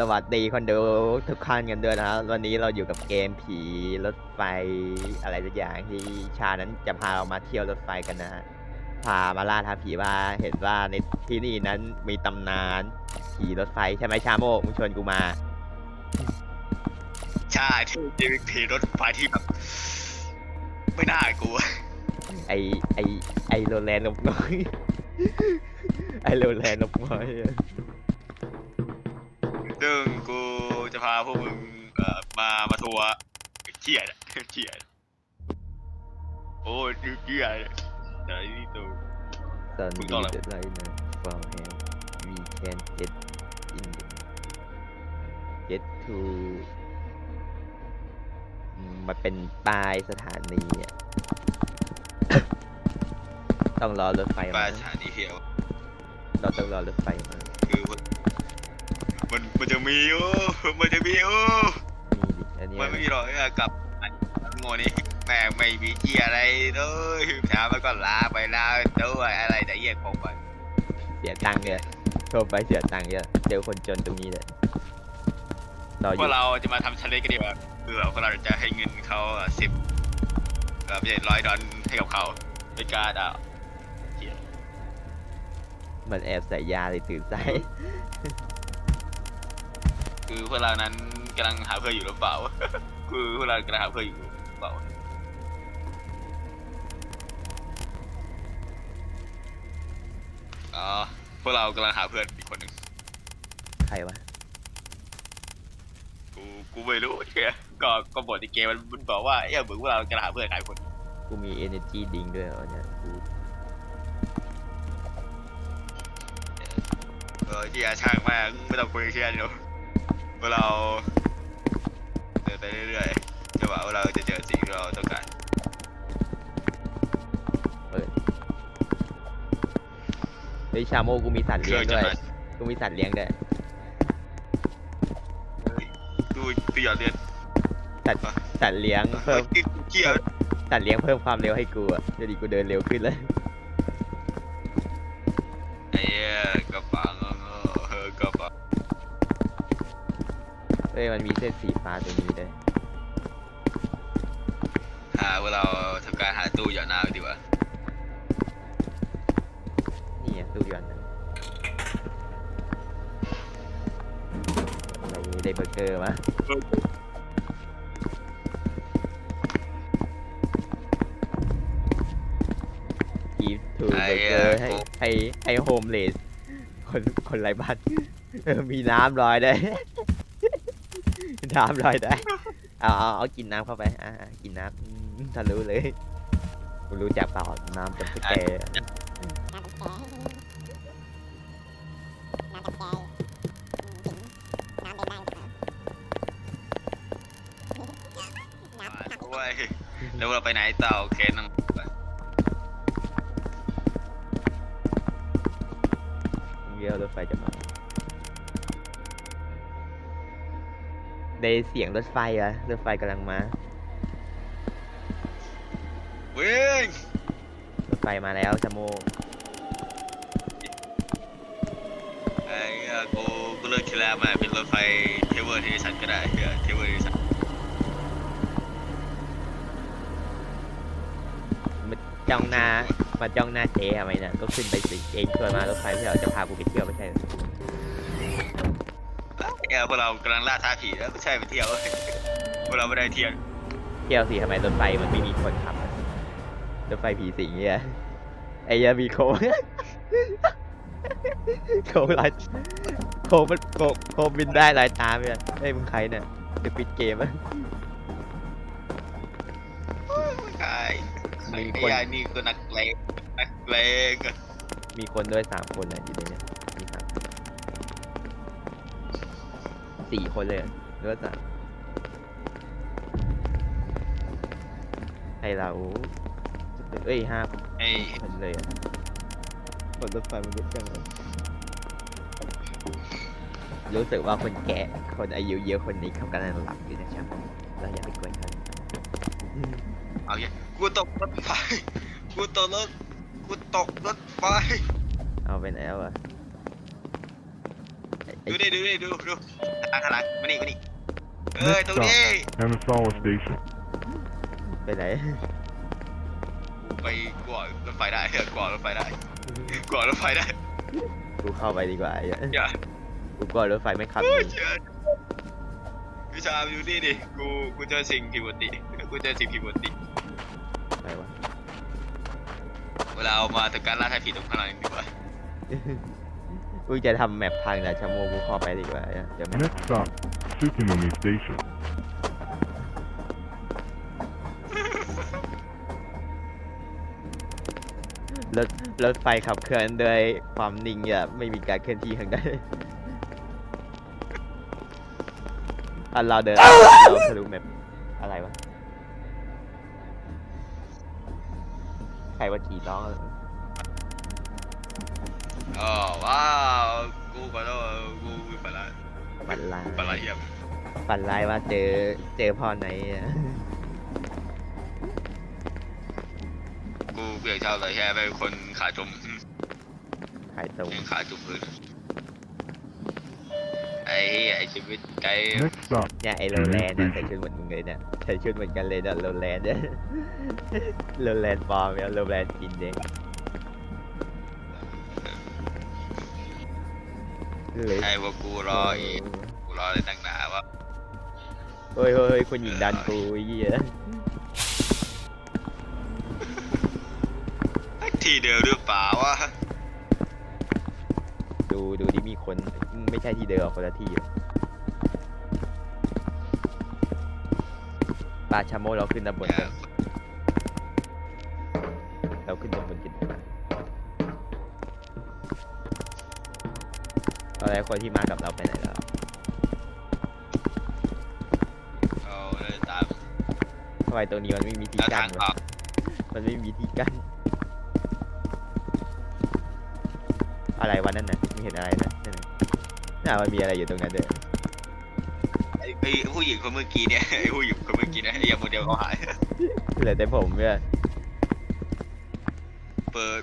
สวัสดีคนดูทุกท่านกันด้วยนะครับ วันนี้เราอยู่กับเกมผีรถไฟอะไรสักอย่างที่ชานั้นจะพาเรามาเที่ยวรถไฟกันนะฮะพามาล่าท้าผีว่าเห็นว่าในที่นี่นั้นมีตำนานผีรถไฟใช่ไหมชาโมกมึงชวนกูมาใช่ที่จะมีผีรถไฟที่แบบไม่น่ากลัวไอไอไอโรแลนด์นกน้อยไอโรแลนด์นกน้อยอะ ซึ่งกูจะพาพวกมึงเอ่อมามาทัวร์เที่ยนะเที่ยนะโอ้ยดูเที่ยนะเดี๋ยวนี่ตัวตอนมึนี้งต้องอะไรจะไล่นะ from here we can get in get to อืมมันเป็นป้ายสถานีอะต้องรอรถไฟไปมาสถานีเที่ยวเราต้องรอรถไฟมาคือมัน มันมันจะมีโอ้มันจะมีโอ้นี่ดิอันนี้มันไม่มีหรอกไอ้กับไอ้โง่นี่แม่งไม่มีเที่ยอะไรเลยถามมันก็ลาไปลาด้วยอะไรแต่เหี้ยคงไปเสียตังค์เนี่ยโทรไปเสียตังค์เยอะเจอคนจนตรงนี้เลยรออพยู่วกเราจะมาทำชาเลนจ์กันดีกว่าคือแบบพวกเราจะให้เงินเขาสิบแบบไม่ใช่ร้อยดอลให้กับเขาเป็นการอะมันแอบใส่ยาเลยตื่นใจ คือพวกเรานั้นกำลังหาเพื่อนอยู่หรือเปล่า คือพวกเรากำลังหาเพื่อนอยู่หรือเปล่าอ๋อพวกเรากำลังหาเพื่อนอีกคนหนึ่งใครวะ กูกูไม่รู้เชี่ยก็ก็บทในเกมมันมันบอกว่าเอ้ยเหมือนพวกเรากำลังหาเพื่อนหลายคนกูมี energy ดิงด้วยเหรอเนี่ยกูเออที่อาช่างมากไม่ต้องคุยเชี่ยเดี๋ยวพ วกเราเดินไปเรื่อยๆจนกว่าพวกเราจะเจอสิ่งที่เราต้องการเปิดเฮ้ยชาโมกูมีสัตว์เคเลี้รื่ยองงจะด้วย มากูมีสัตว์เลี้ยงด้วย ดูตัวอย่างเรียนสัตว์ สัตว์เลี้ยงเพิ่ม เกี่ยวสัตว์เลี้ยงเพิ่มความเร็วให้กูอะเดี๋ยวดีกูเดินเร็วขึ้นเลย เฮ้ยมันมีเส้นสีฟ้าตรงนี้ด้วยหาว่าเราทำการหาตู้หยอดน้ำดีกว่า นี่ไงตู้หยอนนะอะไรได้เบอร์เกอร์มากีฟทูเบอร์เกอร์ให้ให้ให้โฮมเลสคนคนไร้บ้านเออมีน้ำลอยได้ น้ำลอยได้เอาเอาเอากินน้ำเข้าไป อ่า กินน้ำอืมทะลุเลยกูรู้จักเปล่าน้ำจำสแกร์ด้วยแล้วเราไปไหนต่อโอเคนั่งไปเดี๋ยวรถไฟจะมา ได้เสียงรถไฟเหรอะรถไฟกำลังมาวิ่งรถไฟมาแล้วชะโมงไอ้เหี้ยกูกูเลิกคิดแล้วมาเป็นรถไฟเทเวอร์ที่ฉันก็ได้เหี้ยเทเวอร์ที่ฉันมาจ้องหน้ามาจ้องหน้าเจ๊ทำไมเนี่ยก็ขึ้นไปสิเองชวนมารถไฟเพื่อจะพากูไปเที่ยวไม่ใช่เหรอเอ้ย พวกเรากำลังล่าท้าผีแล้วไม่ใช่ไปเที่ยวพวกเราไม่ได้เที่ยวเที่ยวสิทำไมรถไฟมันไม่มีคนขับอะรถไฟผีสิงเนี่ยไอ้เหี้ยมีโค้งโค้งลอยโค้งมันโค้งโค้งบินได้ลายตามเนี่ยเฮ้ยมึงใครเนี่ยจะปิดเกมอะใช่ไอ้มีไอ้คนยายนี่ก็นักเลงนักเลงมีคนด้วยสามคนนะอยู่ใน สี่คนเลยเหรอหรือว่าสามให้เราเอ้ยห้าไอ้คนเลยอะคนรถไฟมันเยอะจังเลยรู้สึกว่าคนแก่คนอายุเยอะคนนี้เขากำลังหลับอยู่นะครับเราอย่าไปกวนเขาเอาเหี้ยกูตกรถไฟ กูตกรถ กูตกรถไฟ เอาไปไหนแล้วอะ ดูดิดูดิดูดูข้างหลังข้างหลังมานี่มานี่เอ้ยตรงนี้ Hanasawa Station. ไปไหนกูไปกวาดรถไฟได้เออกวาดรถไฟได้กวาดรถไฟได้กูเข้าไปดีกว่าไอ้เหี้ยอย่ากูกลัวรถไฟไม่ขับเฮ้ยหนีเชื่อวิชาดูนี่ดิกูกูเจอสิ่งผิดปกติกูเจอสิ่งผิดปกติไปวะ เวลาเอามาทำการล่าท้าผีตรงข้างหลังดีกว่า กูจะทำแมปพังแต่ชั่วโมงกูเข้าไปดีกว่าเดี๋ยวแมป Next stop, Tsukunomi Station. รถรถไฟขับเคลื่อนด้วยความนิ่งอย่าไม่มีการเคลื่อนที่ทางใดอันเราเดินเราทะลุแมปอะไรวะ ใครว่าจีร้อง อ๋อว้าวกูขอโทษกูกูไปละฝันร้ายไปละเยี่ยมฝันร้ายว่าเจอเจอพ่อไหนอะกูเกลียดชอบเลยแค่เป็นคนขาจมขายตรงยังขาจุ่มพื้นไอ้เหี้ยไอ้ชีวิตไกล Next stop, เนี่ยไอโรแลนด์เนี่ยใส่ชุดเหมือนมึงเลยเนี่ยใส่ชุดเหมือนกันเลยเนี่ยโรแลนด์เนี่ยโรแลนด์ปลอมเนี่ยโรแลนด์จีนเด้ง เลยไอ้พวกกูรออีกกูรอเลยตั้งนานว่าเฮ้ยเฮ้ยเฮ้ยคนหญิงดันกูไอ้เหี้ยทีเดิมหรือเปล่าวะดูดูดิมีคนไม่ใช่ที่เดิมคนละที่อะปลาชาโมเราขึ้นด้านบนกันเราขึ้นด้านบนกัน อนแรกคนที่มากับเราไปไหนแล้วเอาเลยตามทำไมตัวนี้มันไม่มีที่แล้วกั้ทานงวะออกมันไม่มีที่กั้นอะไรวะนั่นน่ะไม่เห็นอะไรนะนั่นน่ะน่ามันมีอะไรอยู่ตรงนั้นเด้อไอ้ไอ้ผู้หญิงคนเมื่อกี้เนี่ยไอ้ผู้หญิงคนเมื่อกี้เนี่ยไอ้ยังโมเดลเขาหาย เหลือแต่ผมเนี่ยเปิด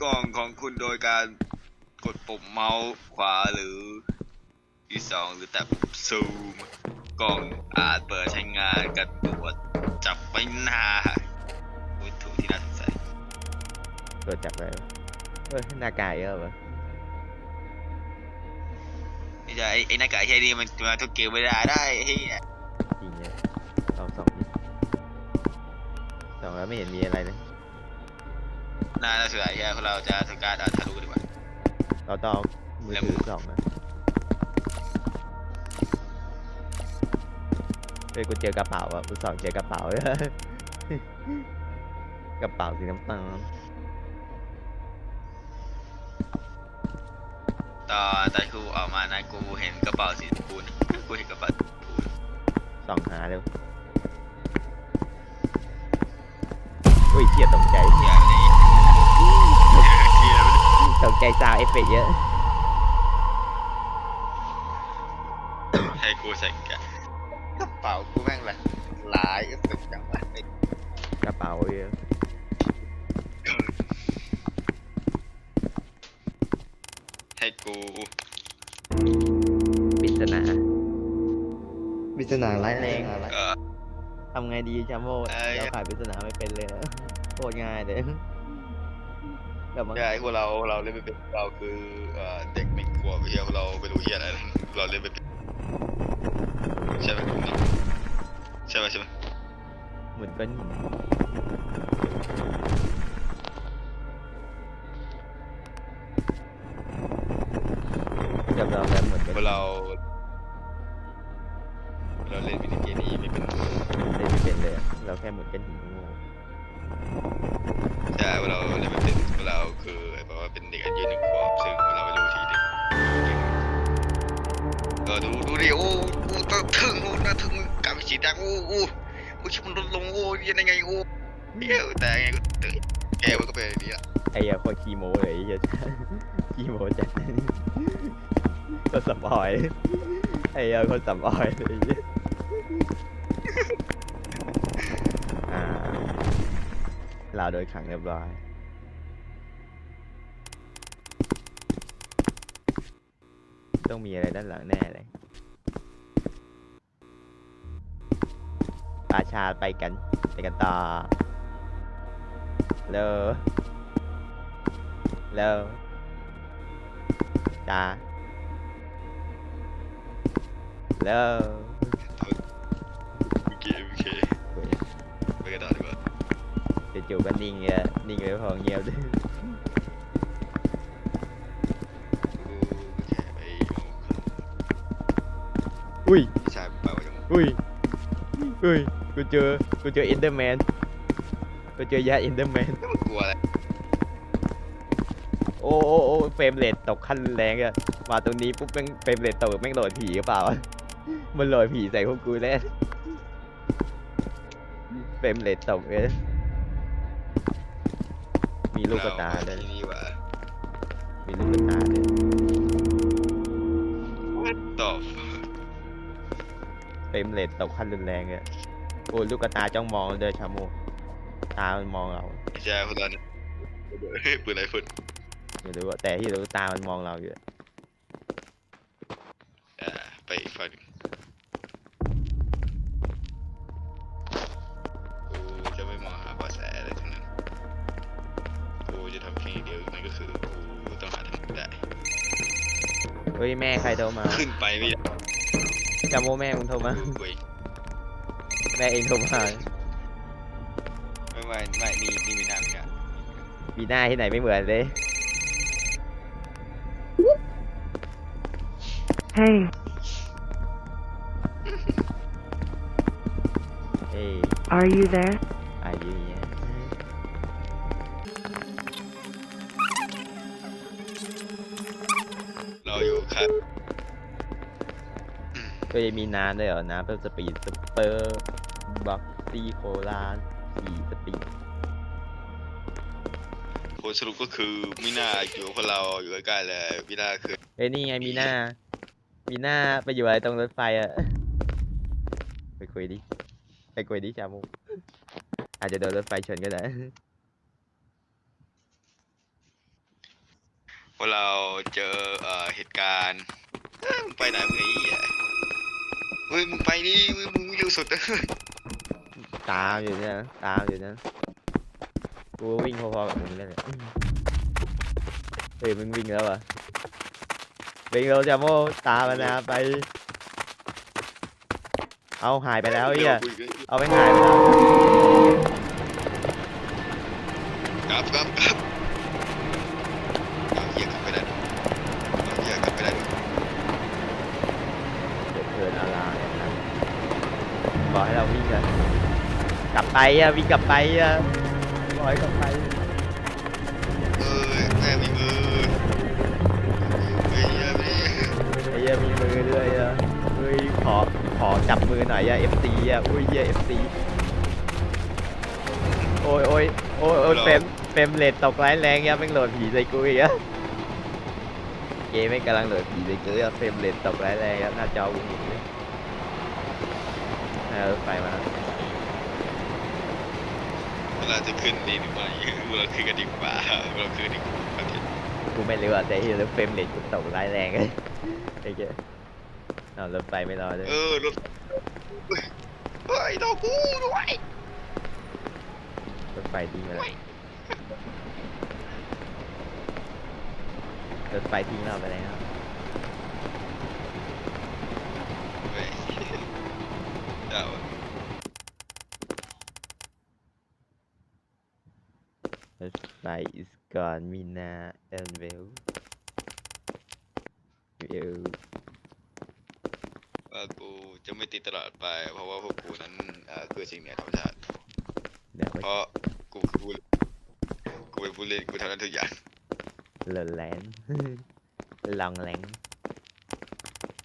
กล้องของคุณโดยการ กดปุ่มเมาส์ขวาหรือที่สองหรือแต่ปุ่มซูมกล้องอาจเปิดใช้งานกระตรวจจับใบหน้าวัตถุที่น่าสงสัยตรวจจับอะไรวะเออหน้ากากเยอะวะไม่ใช่ไอ้ไอ้หน้ากากแค่นี้มันมาทุกเกมไม่ได้ได้ไอ้เหี้ยจริงเนี่ยสองสองดิสองแล้วไม่เห็นมีอะไรเลยน่าจะเสือแค่พวกเราจะทำการอ่านทะลุดีกว่า เราต้องเอามือถือสองนะเฮ้ยกูเจอกระเป๋าอะกูสองเจอกระเป๋ากระเป๋าสีน้ำตาลตอนตอนกูออกมานะกูเห็นกระเป๋าสีชมพูนะกูเห็นกระเป๋าสีชมพูสองหาเร็วอุ้ยเฉียดตกใจเหี้ยอะไรเหี้ย ตกใจซาวเอฟเฟกต์เยอะ ให้กูใส่กันกระเป๋ากูแม่งละหลายเอฟเฟกต์จังวะไอ้กระเป๋าเยอะให้กูปริศนาปริศนาร้ายแรงเออ ทำไงดีชาโมเอ้ย เราขายปริศนาไม่เป็นเลยนะโคตรง่ายเลย แบบมันใช่พวกเราเราเล่นไม่เป็นเราคือเอ่อเด็กไม่กลัวเฮียพวกเราไม่รู้เฮียอะไรเราเล่นไม่เป็นใช่ไหมใช่ไหมใช่ไหมเหมือนก้อนหินกับเราแบบเหมือนพก้วอกนเราเรา ไอ้เหี้ยโคตรคีโมเลยไอ้เหี้ยคีโมจัดก็สปอยไอ้เหี้ยคนสปอยเลยไอ้เหี้ยอ่าเราโดนขังเรียบร้อย ต้องมีอะไรด้านหลังแน่เลยราชาไปกัน ไปกันต่อเร็วเร็วจ้าเร็วโอเคโอเคไปกันต่อดีกว่าจู่ๆก็นิ่งเงี้ยนิ่งเลย พอเงียบเลยโอเคไปเอาอุ้ยพี่ชาย โอ้โอ้โอ้เฟรมเรทตกขั้นแรงอะมาตรงนี้ปุ๊บแม่งเฟรมเรทตกแม่งโหลดผีหรือเปล่าวะมันโหลดผีใส่พวกกูแน่เฟรมเรทตกเลยมีลูกกระตาเรด้วยที่นี่ว่ะมีลูกกระตาด้วยตอบเฟรมเรทตกขั้นรุนแรงอะโอ้ลูกกระตาจ้องมองเดินชาโมตามันมองเราพี่ชายคนนั้นเฮ้ยปืนอะไรพุ่น ไม่รู้อะแต่ที่รู้ตามันมองเราอยู่อะอ่าไปอีกฝั่งหนึ่งกูจะไม่มองหาเบาะแสอะไรทั้งนั้นกูจะทำเพียงอย่างเดียวนั่นก็คือกูต้องหาทางได้ เฮ้ยแม่ใครโทรมาขึ้นไปไม่ได้จำโมแม่มึงโทรมาเว้ยแม่เองโทรมาไม่ไม่ไม่นี่นี่มีหน้ามีหน้ามีหน้าที่ไหนไม่เหมือนเลย Hey, เอ้ย are you there? อายุเนี่ยเราอยู่ครับก็ยังมีน้ำด้วยเหรอ น้ำเพิ่มสปีดสเปอร์บ็อกซี่โคลาสี่สปีดผลสรุปก็คือมีหน้าอยู่กับพวกเราอยู่ใกล้ๆเลยมีหน้าคือเอ้ยนี่ไงมีหน้า มีหน้าไปอยู่อะไรตรงรถไฟอะไปคุยดิ ไปคุยดิจามุกอาจจะโดนรถไฟชนก็ได้พวกเราเจอเอ่อเหตุการณ์เอ้ยมึงไปไหนมึงไอ้เหี้ยเฮ้ยมึงไปนี่มึงมึงเร็วสุดเลยตามอยู่เนี่ยตามอยู่นะกูวิ่งพอๆกับมึงเลยเนี่ยเฮ้ยมึงวิ่งแล้วเหรอะ วิ่งแล้วจาโมตามมานะไป เอาหายไปแล้วไอ้เฮียร็วกูอีกเอาไปหายไปแล้วกลับกลับกลับเอาเหี้ยกลับไปได้ด้วยเอาเหี้ยกลับไปได้ด้วยเกิดเกินอะไรนะครับบอกให้เราวิ่งอะกลับไปอะวิ่งกลับไปอะบอกให้กลับไป ไอ้เหี้ยมีมือด้วยอะเฮ้ยขอขอจับมือหน่อยอะ FC อะอุ้ยเหี้ย FC โอ้ยโอ้ยโอ้ยโอ้ยเฟรมเฟรมเรทตกร้ายแรงยังแม่งโหลดผีใส่กูอีกอะเกมไม่งกำลังโหลดผีใส่กูอะเฟรมเรทตกร้ายแรงอะหน้าจอกูหมุนเลยให้รถไฟมาเราจะขึ้นดีหรือไม่เราขึ้นกันดีกว่าเราขึ้นดีกว่า กูไม่รู้อะแต่เห็นแล้วเฟรมเรทกูตกร้ายแรงเลยไอ้เจ้าเอารถไฟไม่รอเลยเออรถเฮ้ยรอกูด้วยรถไฟทิ้งไปแล้วรถไฟทิ้งเราไปแล้วเว้ยเจ้า รถไฟ is gone มีนา and well well ว่ากูจะไม่ติดตลอดไป เพราะว่าพวกกูนั้นเอ่อคือสิ่งเหนือธรรมชาติ เดี๋ยวไปเพราะกูคือผู้กูเป็นผู้เล่นกูทำได้ทุกอย่างเลนแลน ลองแรง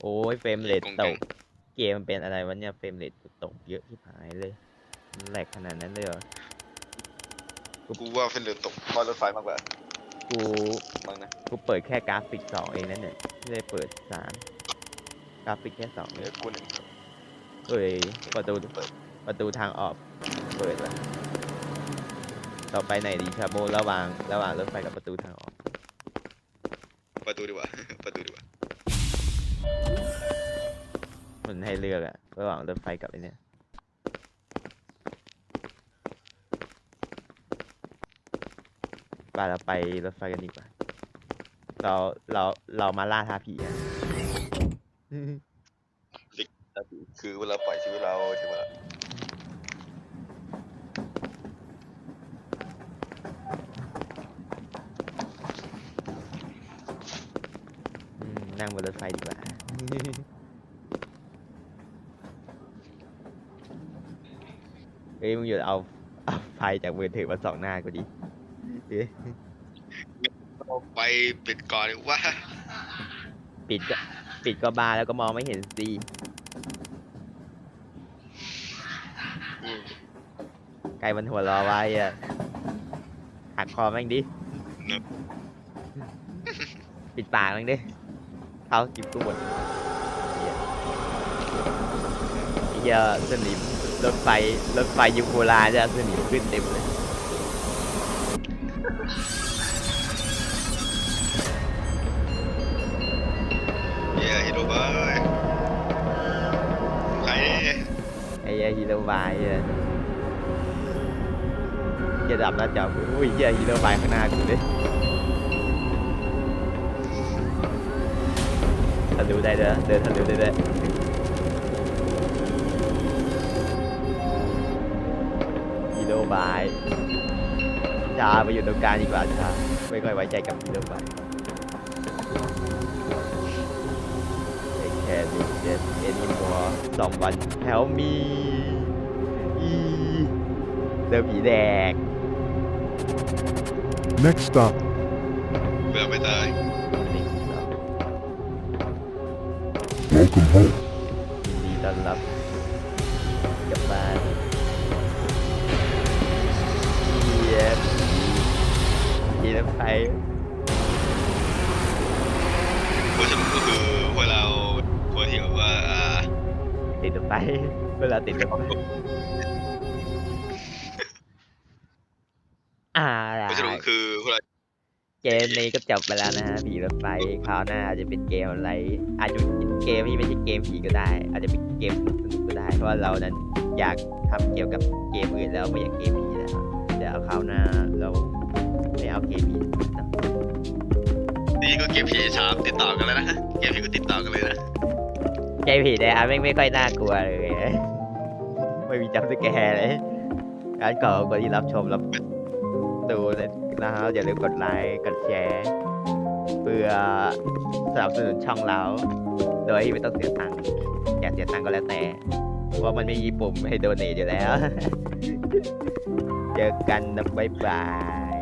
โอ้ยเฟรมเรทกงตแกกงเกมมันเป็นอะไรวะเนี่ยเฟรมเรทตกเยอะที่หายเลยมันแหลกขนาดนั้นเลยเหรอ กูว่าเป็นเรือตกมอรถไฟมากกว่ากูบ้างนะกูเปิดแค่กราฟิกสองเองนั่นเนี่ยไม่ได้เปิดสามกราฟิกแค่สองเอเอองกูหนึ่งเอ้ยประตูเปิดประตูทางออกเปิดแล้วต่อไปไหนดีชาโมระหว่างระหว่างรถไฟกับประตูทางออกประตูดีกว่า ประตูดีกว่ามันให้เลือกอะระหว่างรถไฟกับไอ้เนี่ย ไปเราไปรถไฟกันดีกว่า เรา เรา เรามาล่าท้าผีอะคือเวลาปล่อยชีวิตเราใช่ไหมอืมนั่งบนรถไฟดีกว่าเฮ้ยมึงหยุดเอาเอาไฟจากมือถือมาส่องหน้ากูดิ เอ๊ะเอาไปปิดก่อนดีกว่าปิดก็ปิดก็บาแล้วก็มองไม่เห็นสิอืมไกลมันหัวเรอไว้อะหักคอแม่งดิเนอะปิดปากแม่งดิเขาจิบกูหมดเหี้ยไอ้เหี้ยสนิมรถไฟรถไฟยุคโบราณจะสนิมขึ้นเต็มเลย บายอะจะดับหน้าจอกูอุ้ยเหี้ยฮีโร่บายข้างหน้ากูเลยทะลุได้เด้วยเดินทะลุได้เด้วยฮีโร่บายชาไปอยู่ตรงกลางดีกว่าชาไม่ค่อยไว้ใจกับฮีโร่บาย Take care to get any more someone help me อี เจอผีแดง Next stop, เพื่อไม่ตาย welcome home. ยินดีต้อนรับกลับบ้านเยียบผีน้ำไฟเพราะฉะนั้นก็คือพวกเราพวกที่แบบว่าอ่าติดรถไฟเวลาติดรถไฟอ่าล่ะ เพราะฉะนั้นก็คือพวกเรา เกมนี้ก็จบไปแล้วนะฮะผีรถไฟคราวหน้าอาจจะเป็นเกมอะไร อาจจะเป็นเกมที่ไม่ใช่เกมผีก็ได้ อาจจะเป็นเกมสนุกๆก็ได้เพราะว่าเรานั้นอยากทำเกี่ยวกับเกมอื่นแล้วไม่อยากเกมผีแล้วเดี๋ยวคราวหน้าเราไม่เอาเกมผีนะนี่ก็เกมผีสามติดต่อกันแล้วนะเกมผีก็ติดต่อกันเลยนะเกมผีเนี่ยอะไม่งไม่ค่อยน่ากลัวเลยไม่มีจัมป์สแกร์เลยการขอบคนที่รับชมรับดู นะครับ อย่าลืมกดไลค์กดแชร์ เพื่อสนับสนุนช่องเรา โดยที่ไม่ต้องเสียตังค์อยากเสียตังค์ก็แล้วแต่เพราะว่ามันไม่มีปุ่มให้โดเนทอยู่แล้ว เจอกันนะบ๊ายบาย